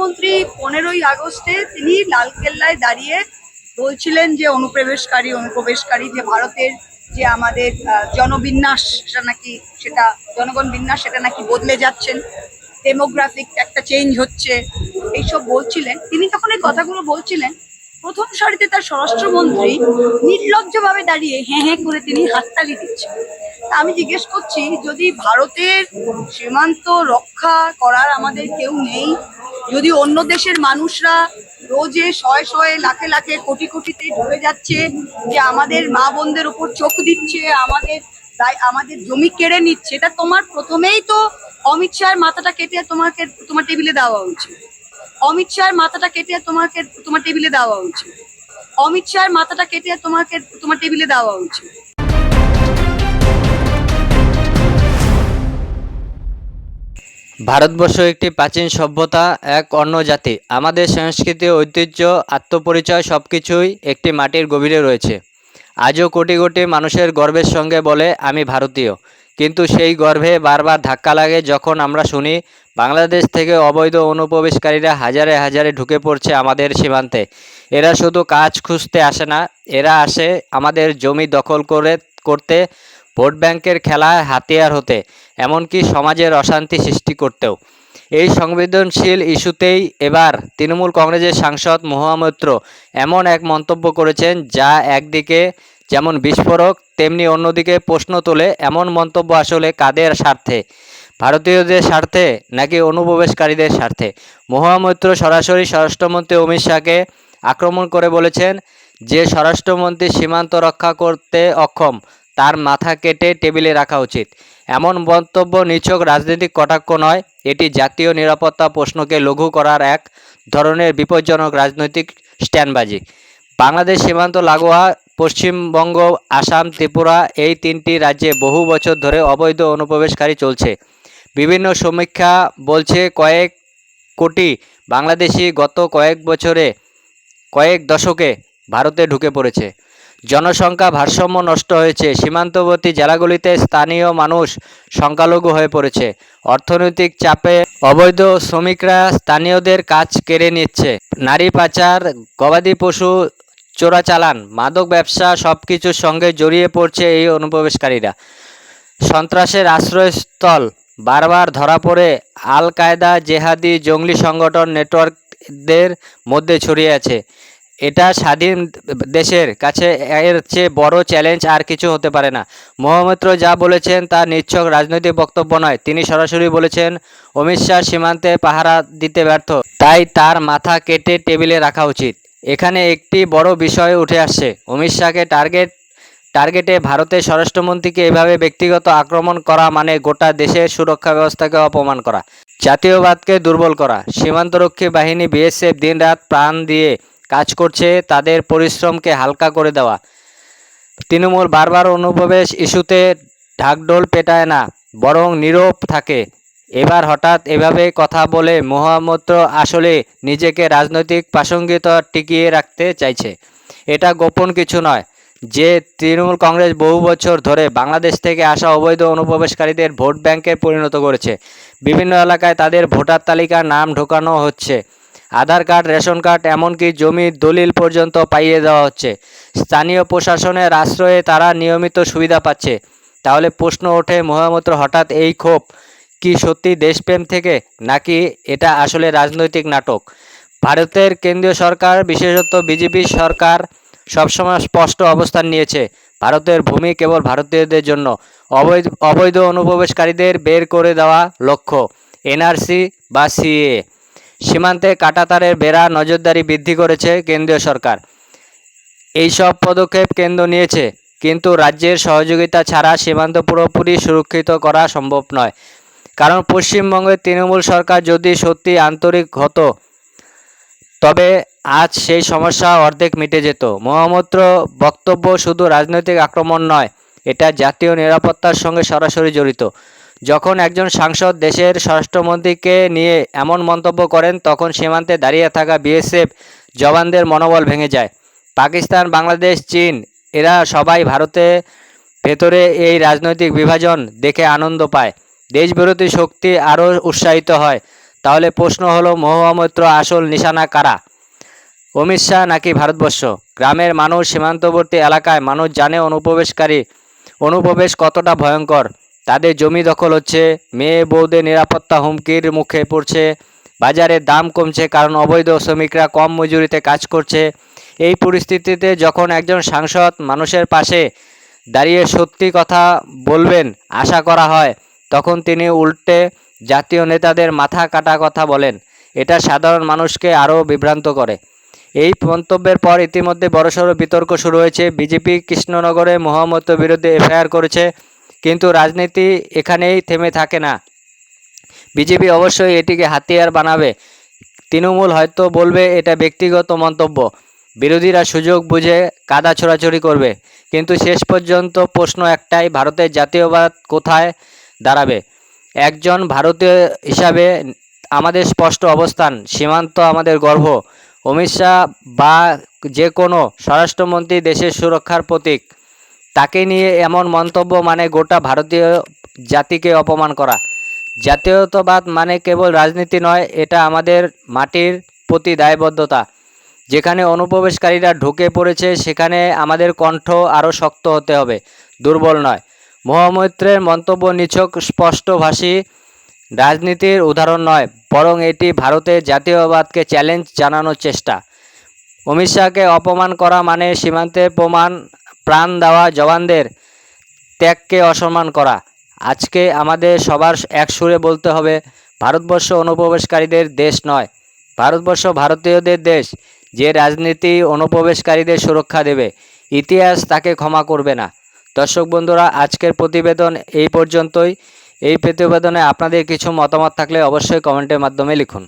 প্রধানমন্ত্রী পনেরোই আগস্টে তিনি লালকেল্লায় দাঁড়িয়ে বলছিলেন যে অনুপ্রবেশকারী অনুপ্রবেশকারী যে ভারতের যে আমাদের জনবিন্যাস, সেটা নাকি, সেটা জনগণ বিন্যাস, সেটা নাকি বদলে যাচ্ছেন। ডেমোগ্রাফিক একটা চেঞ্জ হচ্ছে, এইসব বলছিলেন। তিনি যখন এই কথাগুলো বলছিলেন, প্রথম সারিতে তার স্বরাষ্ট্রমন্ত্রী নির্লজ্জভাবে দাঁড়িয়ে হ্যাঁ হ্যাঁ করে তিনি হাততালি দিচ্ছেন। তা আমি জিজ্ঞেস করছি, যদি ভারতের সীমান্ত রক্ষা করার আমাদের কেউ নেই যদি অন্য দেশের মানুষরা রোজে শয়ে শয়ে লাখে লাখে কোটি কোটিতে ঢুকে যাচ্ছে, যে আমাদের মা বোনদের উপর চোখ দিচ্ছে, আমাদের তাই আমাদের জমি কেড়ে নিচ্ছে, এটা তোমার প্রথমেই তো অমিত শাহের মাথাটা কেটে তোমাকে, তোমার টেবিলে দেওয়া উচিত। অমিত শাহের মাথাটা কেটে তোমাকে, তোমার টেবিলে দেওয়া উচিত। অমিত শাহের মাথাটা কেটে তোমাকে, তোমার টেবিলে দেওয়া উচিত। ভারতবর্ষ একটি প্রাচীন সভ্যতা, এক অন্য জাতি। আমাদের সংস্কৃতি, ঐতিহ্য, আত্মপরিচয় সব কিছুই একটি মাটির গভীরে রয়েছে। আজও কোটি কোটি মানুষের গর্বের সঙ্গে বলে, আমি ভারতীয়। কিন্তু সেই গর্ভে বারবার ধাক্কা লাগে যখন আমরা শুনি, বাংলাদেশ থেকে অবৈধ অনুপ্রবেশকারীরা হাজারে হাজারে ঢুকে পড়ছে আমাদের সীমান্তে। এরা শুধু কাজ খুঁজতে আসে না, এরা আসে আমাদের জমি দখল করে, করতে ভোট ব্যাংকের খেলায় হাতিয়ার হতে, এমনকি সমাজের অশান্তি সৃষ্টি করতেও। এই সংবেদনশীল ইস্যুতেই এবার তৃণমূল কংগ্রেসের সাংসদ মহামৈত্র এমন এক মন্তব্য করেছেন, যা একদিকে যেমন বিস্ফোরক, তেমনি অন্যদিকে প্রশ্ন তোলে এমন মন্তব্য আসলে কাদের স্বার্থে? ভারতীয়দের স্বার্থে নাকি অনুপ্রবেশকারীদের স্বার্থে? মহামৈত্র সরাসরি স্বরাষ্ট্রমন্ত্রী অমিত শাহকে আক্রমণ করে বলেছেন যে, স্বরাষ্ট্রমন্ত্রী সীমান্ত রক্ষা করতে অক্ষম তার মাথা কেটে টেবিলে রাখা উচিত। এমন মন্তব্য নিছক রাজনৈতিক কটাক্ষ নয়, এটি জাতীয় নিরাপত্তা প্রশ্নকে লঘু করার এক ধরনের বিপজ্জনক রাজনৈতিক স্ট্যান্ডবাজি। বাংলাদেশ সীমান্ত লাগোয়া, পশ্চিমবঙ্গ, আসাম, ত্রিপুরা এই তিনটি রাজ্যে বহু বছর ধরে অবৈধ অনুপ্রবেশকারী চলছে। বিভিন্ন সমীক্ষা বলছে কয়েক কোটি বাংলাদেশি গত কয়েক বছরে, কয়েক দশকে ভারতে ঢুকে পড়েছে। জনসংখ্যা ভারসাম্য নষ্ট হয়েছে। সীমান্তবর্তী জেলাগুলিতে স্থানীয় মানুষ সংখ্যালঘু হয়ে পড়েছে। অর্থনৈতিক চাপে অবৈধ শ্রমিকরা স্থানীয়দের কাজ কেড়ে নিচ্ছে। নারী পাচার, গবাদি পশু চোরাচালান, মাদক ব্যবসা সব কিছুর সঙ্গে জড়িয়ে পড়ছে এই অনুপ্রবেশকারীরা। সন্ত্রাসের আশ্রয়স্থল, বারবার ধরা পড়ে আল কায়দা জেহাদি জঙ্গলি সংগঠন নেটওয়ার্কদের মধ্যে ছড়িয়ে আছে। এটা স্বাধীন দেশের কাছে এর চেয়ে বড় চ্যালেঞ্জ আর কিছু হতে পারে না। মহামৈত্র যা বলেছেন তা নিচ্ছক রাজনৈতিক বক্তব্য নয়। তিনি সরাসরি বলেছেন, অমিত শাহ সীমান্তে পাহারা দিতে ব্যর্থ। তাই তার মাথা কেটে টেবিলে রাখা উচিত। এখানে একটি বড় বিষয় উঠে আসছে। অমিত শাহকে টার্গেট, টার্গেটে ভারতের স্বরাষ্ট্রমন্ত্রীকে এভাবে ব্যক্তিগত আক্রমণ করা মানে গোটা দেশের সুরক্ষা ব্যবস্থাকে অপমান করা, জাতীয়বাদকে দুর্বল করা, সীমান্তরক্ষী বাহিনী বিএসএফ দিনরাত প্রাণ দিয়ে কাজ করছে, তাদের পরিশ্রমকে হালকা করে দেওয়া। তৃণমূল বারবার অনুপ্রবেশ ইস্যুতে ঢাকঢোল পেটায় না, বরং নীরব থাকে। এবার হঠাৎ এভাবে কথা বলে মহামৈত্র আসলে নিজেকে রাজনৈতিক প্রাসঙ্গিকতা টিকিয়ে রাখতে চাইছে। এটা গোপন কিছু নয়। যে তৃণমূল কংগ্রেস বহু বছর ধরে বাংলাদেশ থেকে আসা অবৈধ অনুপ্রবেশকারীদের ভোট ব্যাংকে পরিণত করেছে, বিভিন্ন এলাকায় তাদের ভোটার তালিকার নাম ঢোকানো হচ্ছে। আধার কার্ড, রেশন কার্ড, এমনকি জমির দলিল পর্যন্ত পাইয়ে দেওয়া হচ্ছে। স্থানীয় প্রশাসনের আশ্রয়ে তারা নিয়মিত সুবিধা পাচ্ছে। তাহলে প্রশ্ন ওঠে মহামৈত্র হঠাৎ এই ক্ষোভ কি সত্যি দেশপ্রেম থেকে, নাকি এটা আসলে রাজনৈতিক নাটক? ভারতের কেন্দ্রীয় সরকার, বিশেষত বিজেপি সরকার, সবসময় স্পষ্ট অবস্থান নিয়েছে। ভারতের ভূমি কেবল ভারতীয়দের জন্য, অবৈধ অবৈধ অনুপ্রবেশকারীদের বের করে দেওয়া লক্ষ্য, এনআরসি বা সিএ সীমান্তে কাটাতারের বেড়া নজরদারি বৃদ্ধি করেছে কেন্দ্রীয় সরকার। এই সব পদক্ষেপ কেন্দ্র নিয়েছে, কিন্তু রাজ্যের সহযোগিতা ছাড়া সীমান্ত পুরোপুরি সুরক্ষিত করা সম্ভব নয়। কারণ পশ্চিমবঙ্গের তৃণমূল সরকার যদি সত্যি আন্তরিক হতো, তবে আজ সেই সমস্যা অর্ধেক মিটে যেত। মহামত্র বক্তব্য শুধু রাজনৈতিক আক্রমণ নয়, এটা জাতীয় নিরাপত্তার সঙ্গে সরাসরি জড়িত। যখন একজন সাংসদ দেশের স্বরাষ্ট্রমন্ত্রীকে নিয়ে এমন মন্তব্য করেন, তখন সীমান্তে দাঁড়িয়ে থাকা বিএসএফ জওয়ানদের মনোবল ভেঙে যায়। পাকিস্তান, বাংলাদেশ, চীন, এরা সবাই ভারতে ভেতরে এই রাজনৈতিক বিভাজন দেখে আনন্দ পায়। দেশবিরোধী শক্তি আরও উৎসাহিত হয়। তাহলে প্রশ্ন হলো মহুয়া মৈত্র আসল নিশানা কারা? অমিত শাহ নাকি ভারতবর্ষ? গ্রামের মানুষ সীমান্তবর্তী এলাকায় মানুষ জানে অনুপ্রবেশকারী। অনুপ্রবেশ কতটা ভয়ঙ্কর? তাদের জমি দখল হচ্ছে। মেয়ে বউদের নিরাপত্তা হুমকির মুখে পড়ছে। বাজারে দাম কমছে কারণ অবৈধ শ্রমিকরা কম মজুরিতে কাজ করছে। এই পরিস্থিতিতে যখন একজন সাংসদ মানুষের পাশে দাঁড়িয়ে সত্যি কথা বলবেন আশা করা হয়, তখন তিনি উল্টে জাতীয় নেতাদের মাথা কাটা কথা বলেন। এটা সাধারণ মানুষকে আরও বিভ্রান্ত করে। এই মন্তব্যের পর ইতিমধ্যে বড়সড় বিতর্ক শুরু হয়েছে। বিজেপি কৃষ্ণনগরে মোহাম্মদের বিরুদ্ধে এফআইআর করেছে। কিন্তু রাজনীতি এখানেই থেমে থাকে না। বিজেপি অবশ্যই এটিকে হাতিয়ার বানাবে। তৃণমূল হয়তো বলবে, এটা ব্যক্তিগত মন্তব্য। বিরোধীরা সুযোগ বুঝে কাদা ছোড়াছড়ি করবে। কিন্তু শেষ পর্যন্ত প্রশ্ন একটাই, ভারতের জাতীয়বাদ কোথায় দাঁড়াবে? একজন ভারতীয় হিসাবে আমাদের স্পষ্ট অবস্থান, সীমান্ত আমাদের গর্ব। অমিত শাহ বা যে কোনো স্বরাষ্ট্রমন্ত্রী দেশের সুরক্ষার প্রতীক। তাকে নিয়ে এমন মন্তব্য মানে গোটা ভারতীয় জাতিকে অপমান করা। জাতীয়তাবাদ মানে কেবল রাজনীতি নয়, এটা আমাদের মাটির প্রতি দায়বদ্ধতা। যেখানে অনুপ্রবেশকারীরা ঢুকে পড়েছে, সেখানে আমাদের কণ্ঠ আরও শক্ত হতে হবে, দুর্বল নয়। মহামৈত্রের মন্তব্য নিছক, স্পষ্টভাষী, রাজনীতির উদাহরণ নয়, বরং এটি ভারতের জাতীয়বাদকে চ্যালেঞ্জ জানানোর চেষ্টা। অমিত শাহকে অপমান করা মানে সীমান্তে প্রমাণ প্রাণ দেওয়া জওয়ানদের ত্যাগকে অসম্মান করা। আজকে আমাদের সবার এক সুরে বলতে হবে, ভারতবর্ষ অনুপ্রবেশকারীদের দেশ নয়। ভারতবর্ষ ভারতীয়দের দেশ, যে রাজনীতি অনুপ্রবেশকারীদের সুরক্ষা দেবে। ইতিহাস তাকে ক্ষমা করবে না। দর্শক বন্ধুরা, আজকের প্রতিবেদন এই পর্যন্তই। এই প্রতিবেদনে আপনাদের কিছু মতামত থাকলে অবশ্যই কমেন্টের মাধ্যমে লিখুন।